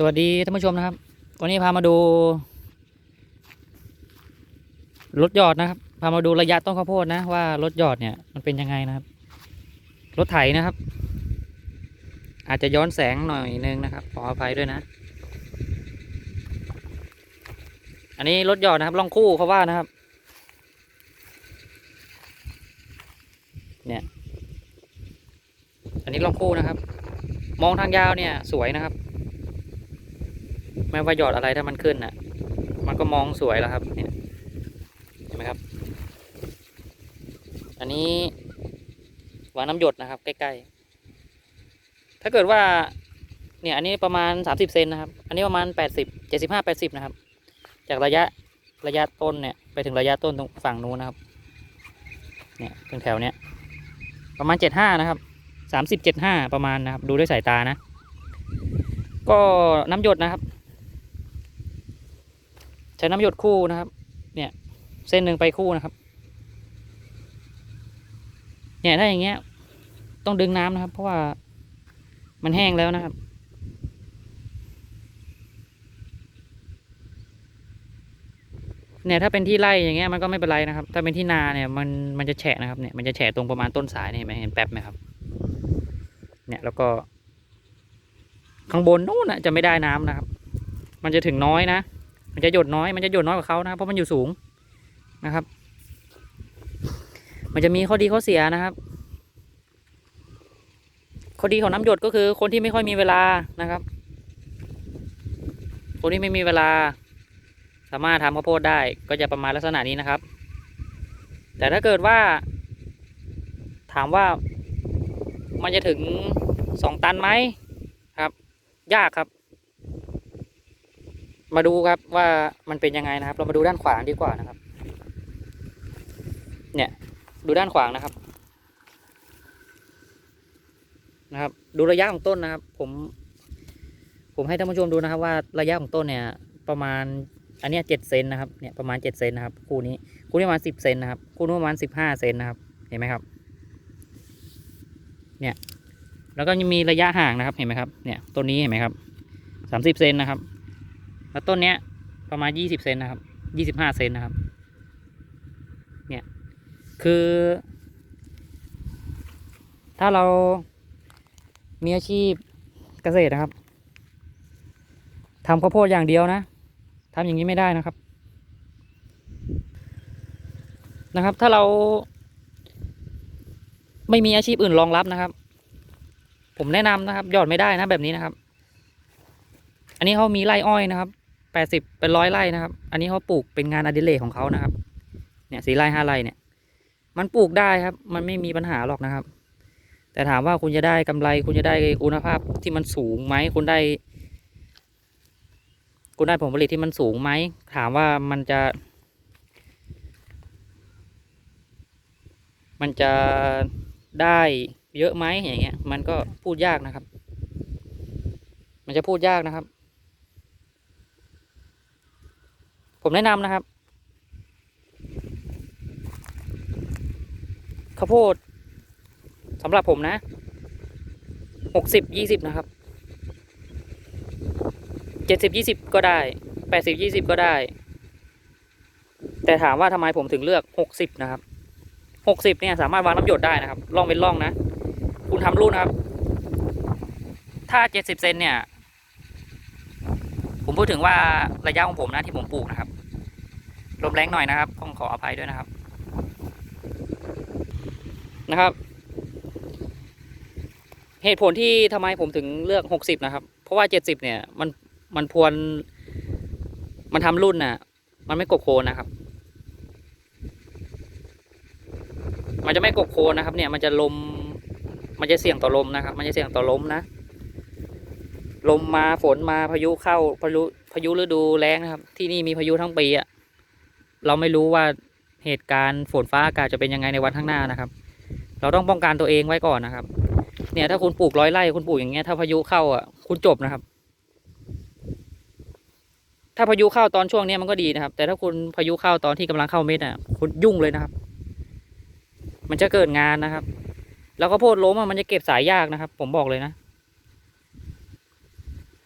สวัสดีท่านผู้ชมนะครับ วันนี้พามาดูรถหยอดนะครับ พามาดูระยะต้นข้าวโพดนะว่ารถหยอดเนี่ยมันเป็นยังไงนะครับ รถไถนะครับ อาจจะย้อนแสงหน่อยนึงนะครับขออภัยด้วยนะ อันนี้รถหยอดนะครับล่องคู่เขาว่านะครับ เนี่ย อันนี้ล่องคู่นะครับ มองทางยาวเนี่ยสวยนะครับ ไม่ว่าหยอดอะไรถ้ามันขึ้นน่ะ มันก็มองสวยแล้วครับเนี่ยเห็นไหมครับ อันนี้วางน้ำหยดนะครับ ใกล้ๆ ถ้าเกิดว่า เนี่ย อันนี้ประมาณสามสิบเซนนะครับ อันนี้ประมาณแปดสิบเจ็ดสิบห้าแปดสิบนะครับ จากระยะระยะต้นเนี่ย ไปถึงระยะต้นตรงฝั่งนู้นนะครับ เนี่ยตรงแถวเนี้ยประมาณเจ็ดห้านะครับสามสิบเจ็ดห้าประมาณนะครับ ดูด้วยสายตานะ ก็น้ำหยดนะครับ ใช้น้ำหยดคู่นะครับ เนี่ย เส้นหนึ่งไปคู่นะครับ เนี่ยถ้าอย่างเงี้ย ต้องดึงน้ำนะครับ เพราะว่ามันแห้งแล้วนะครับ เนี่ยถ้าเป็นที่ไร่อย่างเงี้ยมันก็ไม่เป็นไรนะครับ ถ้าเป็นที่นาเนี่ยมันมันจะแฉะนะครับเนี่ยมันจะแฉะตรงประมาณต้นสายเนี่ยเห็นไหมเห็นแป๊บไหมครับ เนี่ยแล้วก็ ข้างบนนู้นนะจะไม่ได้น้ำนะครับ มันจะถึงน้อยนะ มันจะหยดน้อยมันจะหยดน้อยกว่าเขานะเพราะมันอยู่สูงนะครับ มันจะมีข้อดีข้อเสียนะครับ ข้อดีของน้ำหยดก็คือคนที่ไม่ค่อยมีเวลานะครับ คนที่ไม่มีเวลา สามารถทำข้าวโพดได้ก็จะประมาณลักษณะนี้นะครับ แต่ถ้าเกิดว่า ถามว่ามันจะถึงสองตันไหมครับ ยากครับ มาดูครับว่ามันเป็นยังไงนะครับ เรามาดูด้านขวางดีกว่านะครับ เนี่ยดูด้านขวางนะครับ นะครับ ดูระยะของต้นนะครับ ผม ผมให้ท่านผู้ชมดูนะครับ ว่าระยะของต้นเนี่ย ประมาณ อันนี้เจ็ดเซนนะครับเนี่ยประมาณเจ็ดเซนนะครับคู่นี้คู่นี้ประมาณสิบเซนนะครับคู่นี้นประมาณสิบห้าเซนนะครับ เห็นไหมครับ เนี่ย แล้วก็ยังมีระยะห่างนะครับเห็นไหมครับ เนี่ยต้นนี้เห็นไหมครับสามสิบเซนนะครับ แล้วต้นเนี้ยประมาณยี่สิบเซนนะครับยี่สิบห้าเซนนะครับ เนี่ย คือ ถ้าเรามีอาชีพเกษตรนะครับทำข้าวโพดอย่างเดียวนะทำอย่างนี้ไม่ได้นะครับ นะครับ ถ้าเราไม่มีอาชีพอื่นรองรับนะครับ ผมแนะนำนะครับยอดไม่ได้นะแบบนี้นะครับ อันนี้เขามีไร่อ้อยนะครับ ปดสิบเป็นร้อยไร่นะครับ อันนี้เขาปลูกเป็นงานอดิเรกของเขานะครับ เนี่ยสี่ไร่ห้าไร่เนี่ย มันปลูกได้ครับ มันไม่มีปัญหาหรอกนะครับ แต่ถามว่าคุณจะได้กำไรคุณจะได้คุณภาพที่มันสูงไหมคุณได้ คุณได้ผลผลิตที่มันสูงไหมถามว่ามันจะ มันจะได้เยอะไหมอย่างเงี้ย มันก็พูดยากนะครับ มันจะพูดยากนะครับ ผมแนะนำนะครับข้าวโพดสำหรับผมนะหกสิบยี่สิบนะครับเจ็ดสิบยี่สิบก็ได้แปดสิบยี่สิบก็ได้ แต่ถามว่าทำไมผมถึงเลือกหกสิบนะครับหกสิบเนี่ยสามารถวางน้ำหยดได้นะครับล่องเป็นล่องนะ คุณทำรูนะครับ ถ้าเจ็ดสิบเซนเนี่ย พูดถึงว่าระยะของผมนะที่ผมปลูกนะครับลมแรงหน่อยนะครับต้องขออภัยด้วยนะครับ นะครับ เหตุผลที่ทำไมผมถึงเลือกหกสิบนะครับ เพราะว่าเจ็ดสิบเนี่ยมันมันพวน มันทำรุ่นน่ะ มันไม่กบโคนนะครับ มันจะไม่กบโคนนะครับ เนี่ยมันจะลม มันจะเสี่ยงต่อลมนะครับ มันจะเสี่ยงต่อลมนะ ลมมาฝนมาพายุเข้าพายุพายุฤดูแล้งนะครับ ที่นี่มีพายุทั้งปีอะเราไม่รู้ว่าเหตุการณ์ฝนฟ้าอากาศจะเป็นยังไงในวันข้างหน้านะครับ เราต้องป้องกันตัวเองไว้ก่อนนะครับ เนี่ยถ้าคุณปลูกร้อยไร่คุณปลูกอย่างเงี้ยถ้าพายุเข้าอะคุณจบนะครับ ถ้าพายุเข้าตอนช่วงเนี้ยมันก็ดีนะครับ แต่ถ้าคุณพายุเข้าตอนที่กำลังเข้าเม็ดอะ คุณยุ่งเลยนะครับ มันจะเกิดงานนะครับ แล้วก็โพดล้มอะมันจะเก็บสายยากนะครับ ผมบอกเลยนะ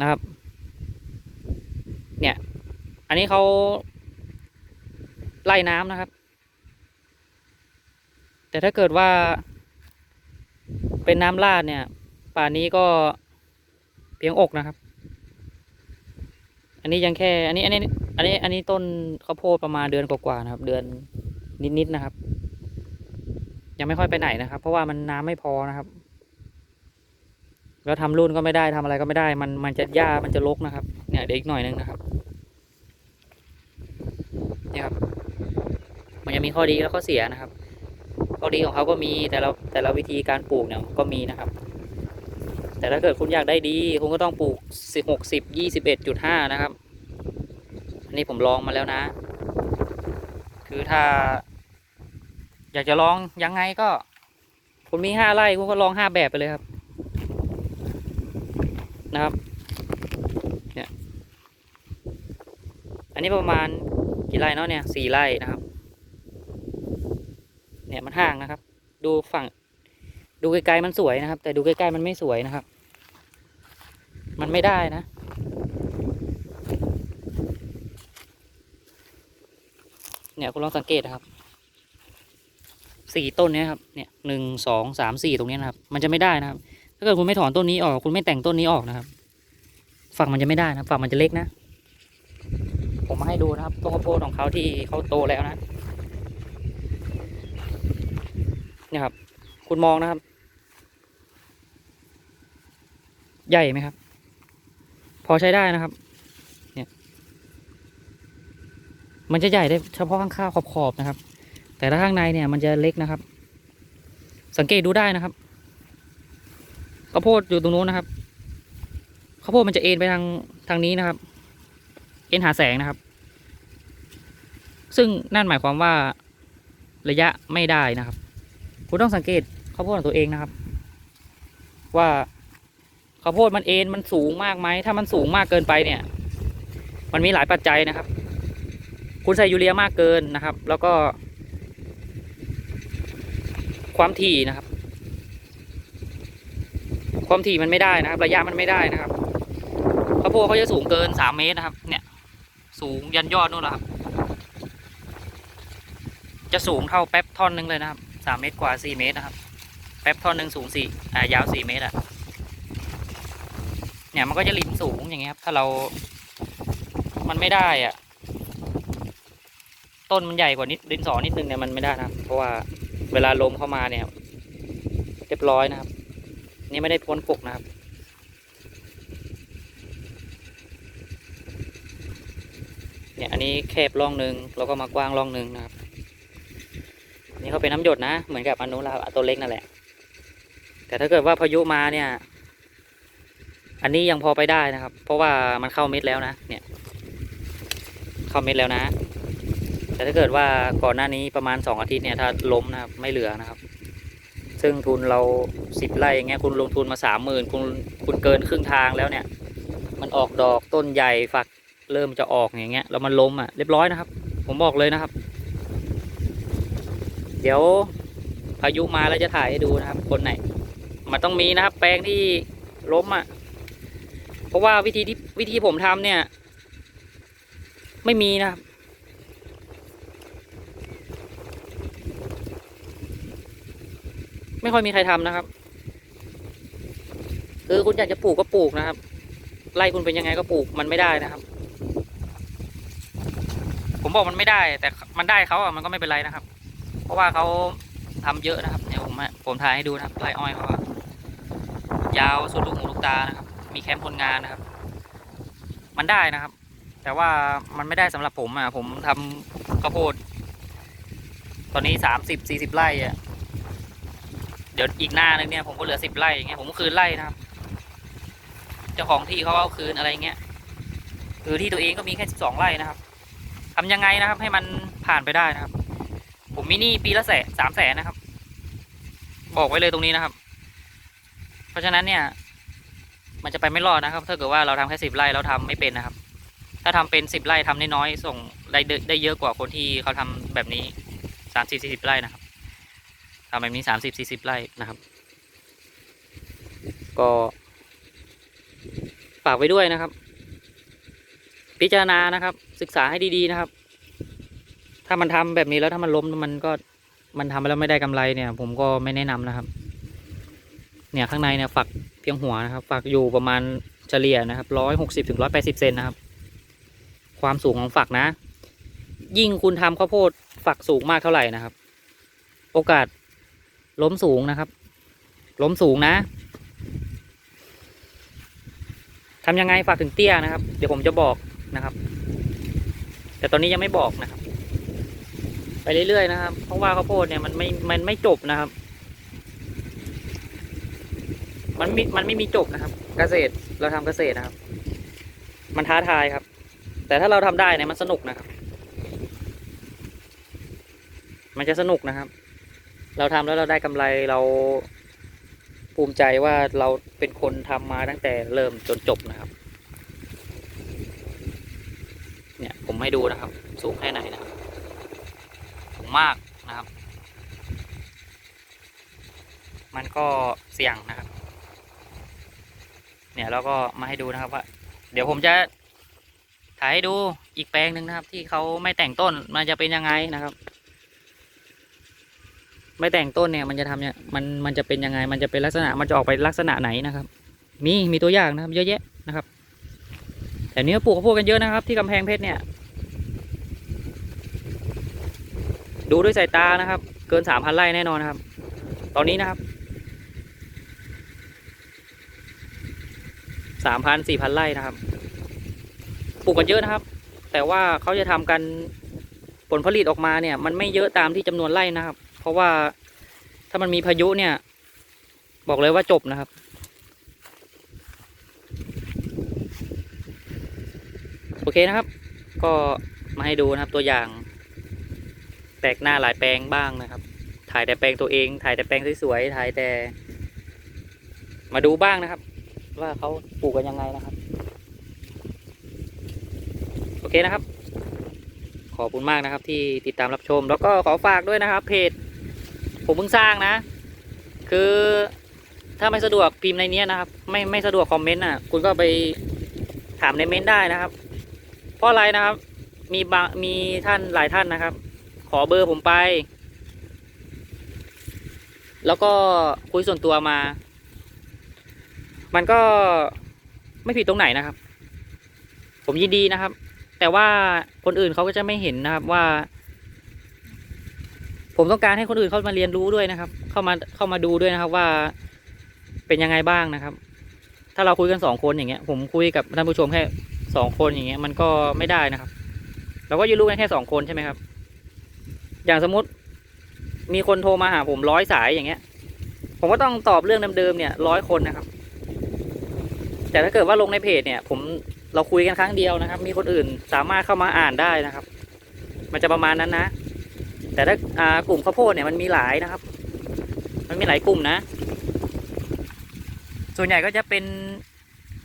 นะครับ เนี่ย อันนี้เขาไล่น้ำนะครับ แต่ถ้าเกิดว่าเป็นน้ำลาดเนี่ย ป่านนี้ก็เพียงอกนะครับ อันนี้ยังแค่ อันนี้ อันนี้ อันนี้ อันนี้ต้นข้าวโพดประมาณเดือนกว่าๆนะครับ เดือนนิดๆนะครับ ยังไม่ค่อยไปไหนนะครับ เพราะว่ามันน้ำไม่พอนะครับ แล้วทำรุ่นก็ไม่ได้ทำอะไรก็ไม่ได้ มันมันจะหญ้ามันจะรกนะครับ เนี่ยเดี๋ยวอีกหน่อยนึงนะครับเนี่ยครับ มันจะมีข้อดีแล้วข้อเสียนะครับ ข้อดีของเขาก็มีแต่ละแต่ละวิธีการปลูกเนี่ยก็มีนะครับ แต่ถ้าเกิดคุณอยากได้ดีคุณก็ต้องปลูกสิบหกสิบยี่สิบเอ็ดจุดห้านะครับ อันนี้ผมลองมาแล้วนะ คือถ้า อยากจะลองยังไงก็ คุณมีห้าไร่คุณก็ลองห้าแบบไปเลยครับ นะครับเนี่ยอันนี้ประมาณกี่ไร่เนาะเนี่ยสี่ไร่นะครับ เนี่ยมันห่างนะครับ ดูฝั่ง ดูไกลๆมันสวยนะครับ แต่ดูใกล้ๆมันไม่สวยนะครับ มันไม่ได้นะเนี่ยคุณลองสังเกตนะครับสี่ต้นเนี้ยครับเนี่ยหนึ่งสองสามสี่ตรงนี้นะครับ มันจะไม่ได้นะครับ ถ้าเกิดคุณไม่ถอนต้นนี้ออก คุณไม่แต่งต้นนี้ออกนะครับ ฝั่งมันจะไม่ได้นะฝั่งมันจะเล็กนะ ผมมาให้ดูนะครับต้นข้าวโพดของเขาที่เขาโตแล้วนะเนี่ยครับ คุณมองนะครับ ใหญ่ไหมครับ พอใช้ได้นะครับ เนี่ย มันจะใหญ่ได้เฉพาะข้างข้าวขอบๆนะครับ แต่ถ้าข้างในเนี่ยมันจะเล็กนะครับ สังเกตดูได้นะครับ ข้าวโพดอยู่ตรงนู้นนะครับข้าวโพดมันจะเอ็นไปทางทางนี้นะครับ เอ็นหาแสงนะครับ ซึ่งนั่นหมายความว่าระยะไม่ได้นะครับ คุณต้องสังเกตข้าวโพดของตัวเองนะครับ ว่าข้าวโพดมันเอ็นมันสูงมากไหมถ้ามันสูงมากเกินไปเนี่ย มันมีหลายปัจจัยนะครับ คุณใส่ยูเรียมากเกินนะครับ แล้วก็ ความถี่นะครับ ความถี่มันไม่ได้นะครับ ระยะมันไม่ได้นะครับข้าวโพดเขาจะสูงเกินสามเมตรนะครับ เนี่ย สูงยันยอดนู่นแหละครับ จะสูงเท่าแป๊บท่อนหนึงเลยนะครับสามเมตรกว่าสี่เมตรนะครับ แป๊บท่อนหนึ่งสูงสี่อ่ายาวสี่เมตรอะเนี่ยมันก็จะริมสูงอย่างเงี้ยครับ ถ้าเรา มันไม่ได้อะต้นมันใหญ่กว่านิดดินสอนิดนึงเนี่ยมันไม่ได้นะครับ เพราะว่าเวลาลมเข้ามาเนี่ย เรียบร้อยนะครับ นี่ไม่ได้พ้นปกนะครับ เนี่ยอันนี้แคบร่องหนึ่งแล้วก็มากว้างร่องหนึ่งนะครับ นี่เขาเป็นน้ำหยดนะ เหมือนกับอนุราตัวเล็กนั่นแหละ แต่ถ้าเกิดว่าพายุมาเนี่ย อันนี้ยังพอไปได้นะครับ เพราะว่ามันเข้าเม็ดแล้วนะ เนี่ย เข้าเม็ดแล้วนะ แต่ถ้าเกิดว่าก่อนหน้านี้ประมาณสองอาทิตย์เนี่ยถ้าล้มนะครับไม่เหลือนะครับ ซึ่งทุนเราสิบไร่อย่างเงี้ยคุณลงทุนมาสามหมื่นคุณคุณเกินครึ่งทางแล้วเนี่ย มันออกดอกต้นใหญ่ฝักเริ่มจะออกอย่างเงี้ยแล้วมันล้มอะเรียบร้อยนะครับ ผมบอกเลยนะครับ เดี๋ยวพายุมาแล้วจะถ่ายให้ดูนะครับ คนไหนมันต้องมีนะครับ แปลงที่ล้มอะ เพราะว่าวิธีที่วิธีผมทำเนี่ย ไม่มีนะครับ ไม่ค่อยมีใครทำนะครับ คือคุณอยากจะปลูกก็ปลูกนะครับไร่คุณเป็นยังไงก็ปลูกมันไม่ได้นะครับ ผมบอกมันไม่ได้ แต่มันได้เขาอะมันก็ไม่เป็นไรนะครับ เพราะว่าเขาทำเยอะนะครับเดี๋ยวผมผมถ่ายให้ดูนะครับไร่อ้อยเขาอะยาวสุดลูกหูลูกตานะครับ มีแคมป์คนงานนะครับ มันได้นะครับ แต่ว่ามันไม่ได้สำหรับผมอะผมทำข้าวโพดตอนนี้สามสิบสี่สิบไร่อะ เดี๋ยวอีกหน้านึงเนี่ยผมก็เหลือสิบไร่อย่างเงี้ยผมก็คืนไร่นะครับ เจ้าของที่เขาเอาคืนอะไรเงี้ยคือที่ตัวเองก็มีแค่สิบสองไร่นะครับทำยังไงนะครับ ให้มันผ่านไปได้นะครับ ผมมีหนี้ปีละแสนสามแสนนะครับ บอกไว้เลยตรงนี้นะครับ เพราะฉะนั้นเนี่ย มันจะไปไม่รอดนะครับ ถ้าเกิดว่าเราทำแค่สิบไร่เราทำไม่เป็นนะครับ ถ้าทำเป็นสิบไร่ทำน้อยๆส่งได้เดได้เยอะกว่าคนที่เขาทำแบบนี้สามสี่สิบไร่นะครับำแบบนี้สามสิบสี่สิบไร่นะครับ ก็ฝากไว้ด้วยนะครับ พิจารณานะครับ ศึกษาให้ดีๆนะครับ ถ้ามันทำแบบนี้แล้วถ้ามันล้มมันก็มันทำแล้วไม่ได้กำไรเนี่ย ผมก็ไม่แนะนำนะครับ เนี่ยข้างในเนี่ยฝักเพียงหัวนะครับ ฝักอยู่ประมาณเฉลี่ยนะครับร้อยหกสิบถึงร้อยแปดสิบเซนนะครับ ความสูงของฝักนะ ยิ่งคุณทำข้าวโพดฝักสูงมากเท่าไหร่นะครับ โอกาส ล้มสูงนะครับ ล้มสูงนะทำยังไงฝากถึงเตี้ยนะครับ เดี๋ยวผมจะบอกนะครับ แต่ตอนนี้ยังไม่บอกนะครับ ไปเรื่อยๆนะครับ เพราะว่าข้าวโพดเนี่ยมันไม่มันไม่จบนะครับ มันมมันไม่มีจบนะครับ เกษตรเราทำเกษตรนะครับ มันท้าทายครับ แต่ถ้าเราทำได้เนี่ยมันสนุกนะครับ มันจะสนุกนะครับ เราทำแล้วเราได้กำไรเราภูมิใจว่าเราเป็นคนทำมาตั้งแต่เริ่มจนจบนะครับ เนี่ยผมให้ดูนะครับ สูงแค่ไหนนะครับสูงมากนะครับ มันก็เสี่ยงนะครับ เนี่ยเราก็มาให้ดูนะครับว่า เดี๋ยวผมจะถ่ายให้ดูอีกแปลงหนึ่งนะครับ ที่เขาไม่แต่งต้นมันจะเป็นยังไงนะครับ ไม่แต่งต้นเนี่ยมันจะทำเนี่ยมันมันจะเป็นยังไง มันจะเป็นลักษณะมันจะออกไปลักษณะไหนนะครับ มีมีตัวอย่างนะครับ เยอะแยะนะครับ แต่เนี้ปลูกข้าวโพดกันเยอะนะครับ ที่กำแพงเพชรเนี่ย ดูด้วยสายตานะครับ เกินสามพันไร่แน่นอนนะครับ ตอนนี้นะครับสามพันสี่พันไร่นะครับปลูกกันเยอะนะครับ แต่ว่าเขาจะทำกันผลผลิตออกมาเนี่ย มันไม่เยอะตามที่จำนวนไร่นะครับ ราะว่าถ้ามันมีพายุเนี่ย บอกเลยว่าจบนะครับ โอเคนะครับ ก็มาให้ดูนะครับตัวอย่างแปลกหน้าหลายแปลงบ้างนะครับ ถ่ายแต่แปลงตัวเอง ถ่ายแต่แปลงสวยๆถ่ายแต่ มาดูบ้างนะครับ ว่าเขาปลูกกันยังไงนะครับ โอเคนะครับขอบคุณมากนะครับที่ติดตามรับชม แล้วก็ขอฝากด้วยนะครับเพจ ผมเพิ่งสร้างนะ คือถ้าไม่สะดวกพิมพ์ในนี้นะครับ ไม่ไม่สะดวกคอมเมนต์อะ คุณก็ไปถามในเมนต์ได้นะครับ เพราะอะไรนะครับ มีบางมีท่านหลายท่านนะครับ ขอเบอร์ผมไป แล้วก็คุยส่วนตัวมา มันก็ไม่ผิดตรงไหนนะครับ ผมยินดีนะครับ แต่ว่าคนอื่นเขาก็จะไม่เห็นนะครับว่า ผมต้องการให้คนอื่นเข้ามาเรียนรู้ด้วยนะครับ เข้ามาเข้ามาดูด้วยนะครับว่าเป็นยังไงบ้างนะครับ ถ้าเราคุยกันสองคนอย่างเงี้ย ผมคุยกับท่านผู้ชมแค่สองคนอย่างเงี้ย มันก็ไม่ได้นะครับ เราก็จะรู้กันแค่สองคนใช่ไหมครับ อย่างสมมติมีคนโทรมาหาผมร้อยสายอย่างเงี้ย ผมก็ต้องตอบเรื่องเดิมๆเนี่ยร้อยคนนะครับ แต่ถ้าเกิดว่าลงในเพจเนี่ย ผมเราคุยกันครั้งเดียวนะครับ มีคนอื่นสามารถเข้ามาอ่านได้นะครับ มันจะประมาณนั้นนะ แต่ถ้ากลุ่มข้าวโพดเนี่ยมันมีหลายนะครับ มันมีหลายกลุ่มนะ ส่วนใหญ่ก็จะเป็น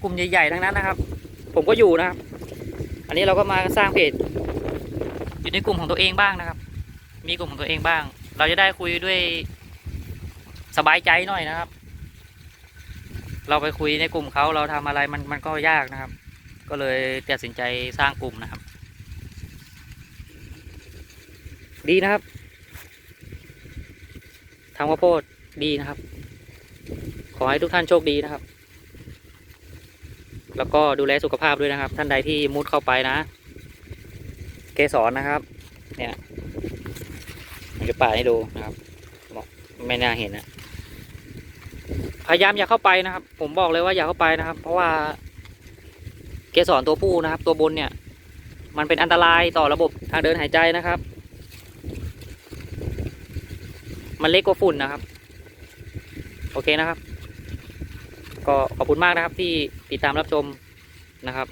กลุ่มใหญ่ๆทั้งนั้นนะครับ ผมก็อยู่นะครับ อันนี้เราก็มาสร้างเพจอยู่ในกลุ่มของตัวเองบ้างนะครับ มีกลุ่มของตัวเองบ้าง เราจะได้คุยด้วยสบายใจหน่อยนะครับ เราไปคุยในกลุ่มเขาเราทำอะไรมันมันก็ยากนะครับ ก็เลยตัดสินใจสร้างกลุ่มนะครับ ดีนะครับทำข้าวโพดดีนะครับ ขอให้ทุกท่านโชคดีนะครับ แล้วก็ดูแลสุขภาพด้วยนะครับ ท่านใดที่มุดเข้าไปนะ เกสรนะครับ เนี่ยมันจะป่าให้ดูนะครับบอกไม่น่าเห็นนะพยายามอย่าเข้าไปนะครับ ผมบอกเลยว่าอย่าเข้าไปนะครับ เพราะว่าเกสรตัวผู้นะครับ ตัวบนเนี่ย มันเป็นอันตรายต่อระบบทางเดินหายใจนะครับ มันเล็กกว่าฝุ่นนะครับ โอเคนะครับ ก็ขอบคุณมากนะครับที่ติดตามรับชมนะครับ